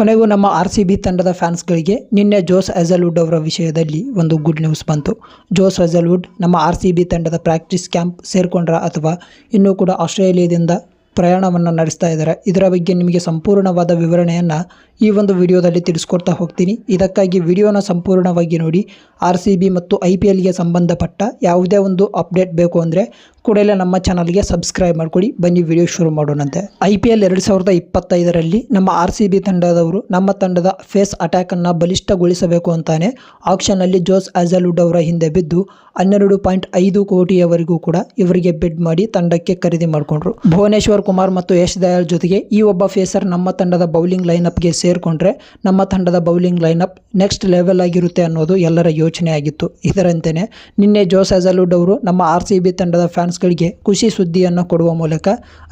ಕೊನೆಗೂ ನಮ್ಮ R C B ತಂಡದ ಫ್ಯಾನ್ಸ್ಗಳಿಗೆ ನಿನ್ನೆ ಜೋಸ್ ಅಜಲ್ವುಡ್ ಅವರ ವಿಷಯದಲ್ಲಿ ಒಂದು ಗುಡ್ ನ್ಯೂಸ್ ಬಂತು. ಜೋಸ್ ಅಜಲ್ವುಡ್ ನಮ್ಮ ಆರ್ ಸಿ ಬಿ ತಂಡದ ಪ್ರಾಕ್ಟೀಸ್ ಕ್ಯಾಂಪ್ ಸೇರಿಕೊಂಡ್ರ ಅಥವಾ ಇನ್ನೂ ಕೂಡ ಆಸ್ಟ್ರೇಲಿಯಾದಿಂದ ಪ್ರಯಾಣವನ್ನು ನಡೆಸ್ತಾ ಇದ್ದಾರೆ. ಇದರ ಬಗ್ಗೆ ನಿಮಗೆ ಸಂಪೂರ್ಣವಾದ ವಿವರಣೆಯನ್ನು ಈ ಒಂದು ವಿಡಿಯೋದಲ್ಲಿ ತಿಳಿಸ್ಕೊಡ್ತಾ ಹೋಗ್ತೀನಿ. ಇದಕ್ಕಾಗಿ ವಿಡಿಯೋನ ಸಂಪೂರ್ಣವಾಗಿ ನೋಡಿ. ಆರ್ ಸಿ ಬಿ ಮತ್ತು ಐ ಪಿ ಎಲ್ಗೆ ಸಂಬಂಧಪಟ್ಟ ಯಾವುದೇ ಒಂದು ಅಪ್ಡೇಟ್ ಬೇಕು ಅಂದರೆ ಕೂಡಲೇ ನಮ್ಮ ಚಾನಲ್ಗೆ ಸಬ್ಸ್ಕ್ರೈಬ್ ಮಾಡ್ಕೊಳ್ಳಿ ಬನ್ನಿ ವಿಡಿಯೋ ಶುರು ಮಾಡೋಣಂತೆ. ಐ ಪಿ ಎಲ್ ಎರಡು ಸಾವಿರದ ಇಪ್ಪತ್ತೈದರಲ್ಲಿ ನಮ್ಮ ಆರ್ ಸಿ ಬಿ ತಂಡದವರು, ನಮ್ಮ ತಂಡದ ಫೇಸ್ ಅಟ್ಯಾಕನ್ನು ಬಲಿಷ್ಠಗೊಳಿಸಬೇಕು ಅಂತಾನೆ ಆಕ್ಷನ್ನಲ್ಲಿ ಜೋಸ್ ಅಜಲುಡ್ ಅವರ ಹಿಂದೆ ಬಿದ್ದು ಹನ್ನೆರಡು ಪಾಯಿಂಟ್ ಐದು ಕೋಟಿಯವರೆಗೂ ಕೂಡ ಇವರಿಗೆ ಬಿಡ್ ಮಾಡಿ ತಂಡಕ್ಕೆ ಖರೀದಿ ಮಾಡಿಕೊಂಡ್ರು. ಭುವನೇಶ್ವರ್ ಕುಮಾರ್ ಮತ್ತು ಯಶ್ ದಯಾಳ್ ಜೊತೆಗೆ ಈ ಒಬ್ಬ ಫೇಸರ್ ನಮ್ಮ ತಂಡದ ಬೌಲಿಂಗ್ ಲೈನಪ್ಗೆ ಸೇರಿಕೊಂಡ್ರೆ ನಮ್ಮ ತಂಡದ ಬೌಲಿಂಗ್ ಲೈನಪ್ ನೆಕ್ಸ್ಟ್ ಲೆವೆಲ್ ಆಗಿರುತ್ತೆ ಅನ್ನೋದು ಎಲ್ಲರ ಯೋಚನೆ ಆಗಿತ್ತು. ಇದರಂತೆಯೇ ನಿನ್ನೆ ಜೋಸ್ ಅಜಲುಡ್ ಅವರು ನಮ್ಮ ಆರ್ ತಂಡದ ಫ್ಯಾನ್ಸ್ಗಳಿಗೆ ಖುಷಿ ಸುದ್ದಿಯನ್ನು ಕೊಡುವ ಮೂಲಕ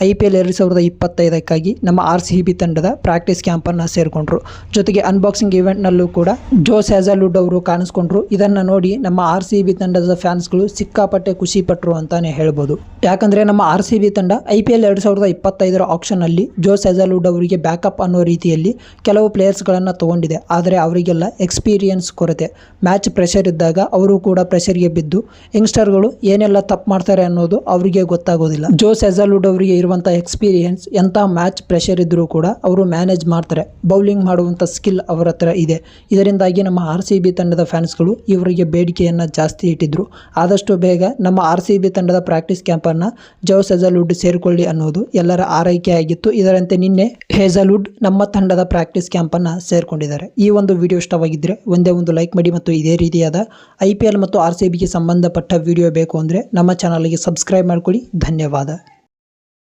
ಐ ಪಿ ಎಲ್ ಎರಡು ಸಾವಿರದ ಇಪ್ಪತ್ತೈದಕ್ಕಾಗಿ ನಮ್ಮ ಆರ್ ಸಿ ಬಿ ತಂಡದ ಪ್ರಾಕ್ಟೀಸ್ ಕ್ಯಾಂಪನ್ನು ಸೇರಿಕೊಂಡ್ರು. ಜೊತೆಗೆ ಅನ್ಬಾಕ್ಸಿಂಗ್ ಇವೆಂಟ್ನಲ್ಲೂ ಕೂಡ ಜೋಸ್ ಹ್ಯಾಸಲ್ವುಡ್ ಅವರು ಕಾಣಿಸ್ಕೊಂಡ್ರು. ಇದನ್ನು ನೋಡಿ ನಮ್ಮ ಆರ್ ಸಿ ಬಿ ತಂಡದ ಫ್ಯಾನ್ಸ್ಗಳು ಸಿಕ್ಕಾಪಟ್ಟೆ ಖುಷಿ ಪಟ್ಟರು ಅಂತಾನೆ ಹೇಳ್ಬೋದು. ಯಾಕಂದರೆ ನಮ್ಮ ಆರ್ ಸಿ ಬಿ ತಂಡ ಐ ಪಿ ಎಲ್ ಎರಡು ಸಾವಿರದ ಇಪ್ಪತ್ತೈದರ ಆಪ್ಷನ್ನಲ್ಲಿ ಜೋಸ್ ಹ್ಯಾಸಲ್ವುಡ್ ಅವರಿಗೆ ಬ್ಯಾಕಪ್ ಅನ್ನೋ ರೀತಿಯಲ್ಲಿ ಕೆಲವು ಪ್ಲೇಯರ್ಸ್ಗಳನ್ನು ತೊಗೊಂಡಿದೆ. ಆದರೆ ಅವರಿಗೆಲ್ಲ ಎಕ್ಸ್ಪೀರಿಯನ್ಸ್ ಕೊರತೆ. ಮ್ಯಾಚ್ ಪ್ರೆಷರ್ ಇದ್ದಾಗ ಅವರು ಕೂಡ ಪ್ರೆಷರ್ಗೆ ಬಿದ್ದು ಯಂಗ್ಸ್ಟರ್ಗಳು ಏನೆಲ್ಲ ತಪ್ಪು ಮಾಡ್ತಾರೆ ಅನ್ನೋದು ಅವರಿಗೆ ಗೊತ್ತಾಗೋದಿಲ್ಲ. ಜೋಸ್ ಸೆಜಲ್ವುಡ್ ಅವರಿಗೆ ಇರುವಂಥ ಎಕ್ಸ್ಪೀರಿಯನ್ಸ್ ಎಂಥ ಮ್ಯಾಚ್ ಪ್ರೆಷರ್ ಇದ್ದರೂ ಕೂಡ ಅವರು ಮ್ಯಾನೇಜ್ ಮಾಡ್ತಾರೆ. ಬೌಲಿಂಗ್ ಮಾಡುವಂಥ ಸ್ಕಿಲ್ ಅವರ ಹತ್ರ ಇದೆ. ಇದರಿಂದಾಗಿ ನಮ್ಮ ಆರ್ ಸಿ ಬಿ ತಂಡದ ಫ್ಯಾನ್ಸ್ಗಳು ಇವರಿಗೆ ಬೇಡಿಕೆಯನ್ನು ಜಾಸ್ತಿ ಇಟ್ಟಿದ್ರು. ಆದಷ್ಟು ಬೇಗ ನಮ್ಮ ಆರ್ ಸಿ ಬಿ ತಂಡದ ಪ್ರಾಕ್ಟೀಸ್ ಕ್ಯಾಂಪನ್ನು ಜೋಸ್ ಸೆಜಲ್ವುಡ್ ಸೇರಿಕೊಳ್ಳಿ ಅನ್ನೋದು ಎಲ್ಲರ ಆರೈಕೆ ಆಗಿತ್ತು. ಇದರಂತೆ ನಿನ್ನೆ ಹೇಜಲ್ವುಡ್ ನಮ್ಮ ತಂಡದ ಪ್ರಾಕ್ಟೀಸ್ ಕ್ಯಾಂಪನ್ನು ಸೇರಿಕೊಂಡಿದ್ದಾರೆ. ಈ ಒಂದು ವಿಡಿಯೋ ಇಷ್ಟವಾಗಿದ್ದರೆ ಒಂದೇ ಒಂದು ಲೈಕ್ ಮಾಡಿ ಮತ್ತು ಇದೇ ರೀತಿಯಾದ ಐ ಪಿ ಎಲ್ ಮತ್ತು ಆರ್ ಸಿ ಬಿಗೆ ಸಂಬಂಧಪಟ್ಟ ವಿಡಿಯೋ ಬೇಕು ಅಂದರೆ ನಮ್ಮ ಚಾನಲ್ಗೆ ಸಬ್ಸ್ಕ್ರೈಬ್ ಮಾಡ್ಕೊಳ್ಳಿ ಧನ್ಯವಾದ